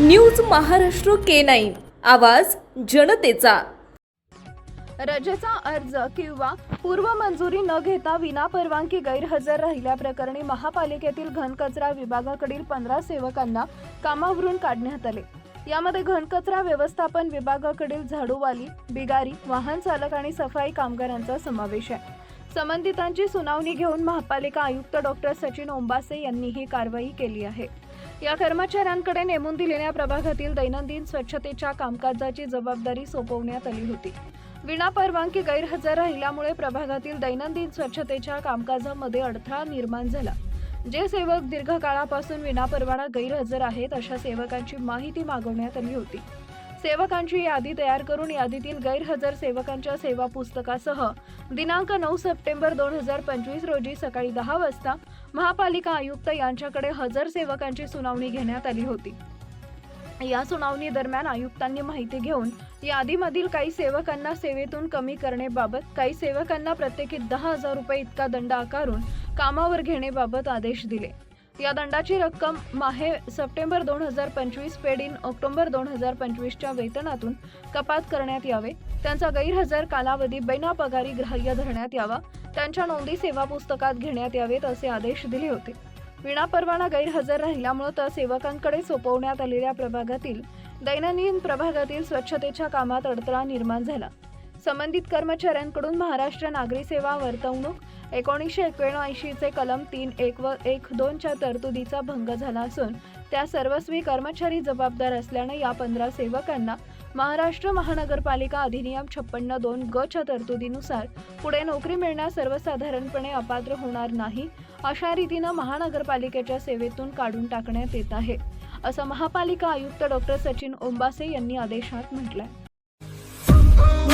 News Maharashtra K nine. आवाज जनतेचा. रजेचा अर्ज किंवा पूर्व मंजुरी न घेता विनापरवानगी गैरहजर राहिल्याप्रकरणी महापालिकेतील घनकचरा विभागाकडील पंधरा सेवकांना कामावरून काढण्यात आले. यामध्ये घनकचरा व्यवस्थापन विभागाकडील झाडूवाली बिगारी वाहन चालक आणि सफाई कामगारांचा समावेश आहे. संबंधितांची सुनावणी घेऊन महापालिका आयुक्त डॉक्टर सचिन ओंबासे यांनी ही कारवाई केली आहे. या कर्मचाऱ्यांकडे नेमून दिलेल्या प्रभागातील दैनंदिन स्वच्छतेच्या कामकाजाची जबाबदारी सोपवण्यात आली होती. विनापरवानगी गैरहजर राहिल्यामुळे प्रभागातील दैनंदिन स्वच्छतेच्या कामकाजामध्ये अडथळा निर्माण झाला. जे सेवक दीर्घकाळापासून विनापरवाना गैरहजर आहेत अशा सेवकांची माहिती मागवण्यात आली होती. सेवकांची यादी तयार करून यादीतील गैरहजर सेवकांच्या सेवा पुस्तकासह दिनांक नऊ सप्टेंबर दोन हजार पंचवीस रोजी सकाळी दहा वाजता महापालिका आयुक्त यांच्याकडे हजर सेवकांची सुनावणी घेण्यात आली होती. या सुनावणी दरम्यान आयुक्तांनी माहिती घेऊन यादीमधील काही सेवकांना सेवेतून कमी करण्याबाबत काही सेवकांना प्रत्येकी दहा हजार रुपये इतका दंड आकारून कामावर घेण्याबाबत आदेश दिले. या दंडाची रक्कम माहे सप्टेंबर दोन हजार पंचवीस पेडीन ऑक्टोबर दोन हजार पंचवीसच्या वेतनातून कपात करण्यात यावे. त्यांचा गैरहजर कालावधी बिनापगारी ग्राह्य धरण्यात यावा. त्यांच्या नोंदी सेवा पुस्तकात घेण्यात यावेत असे आदेश दिले होते. विनापरवाना गैरहजर राहिल्यामुळे त्या सेवकांकडे सोपवण्यात आलेल्या प्रभागातील दैनंदिन प्रभागातील स्वच्छतेच्या कामात अडथळा निर्माण झाला. संबंधित कर्मचाऱ्यांकडून महाराष्ट्र नागरी सेवा वर्तवणूक एकोणीसशे एकोणऐंशीचे कलम तीन एक व एक दोनच्या तरतुदीचा भंग झाला असून त्या सर्वस्वी कर्मचारी जबाबदार असल्याने या पंधरा सेवकांना महाराष्ट्र महानगरपालिका अधिनियम छप्पन्न दोन ग च्या तरतुदीनुसार पुढे नोकरी मिळण्यास सर्वसाधारणपणे अपात्र होणार नाही अशा रीतीनं महानगरपालिकेच्या सेवेतून काढून टाकण्यात येत आहे असं महापालिका आयुक्त डॉक्टर सचिन ओंबासे यांनी आदेशात म्हटलंय.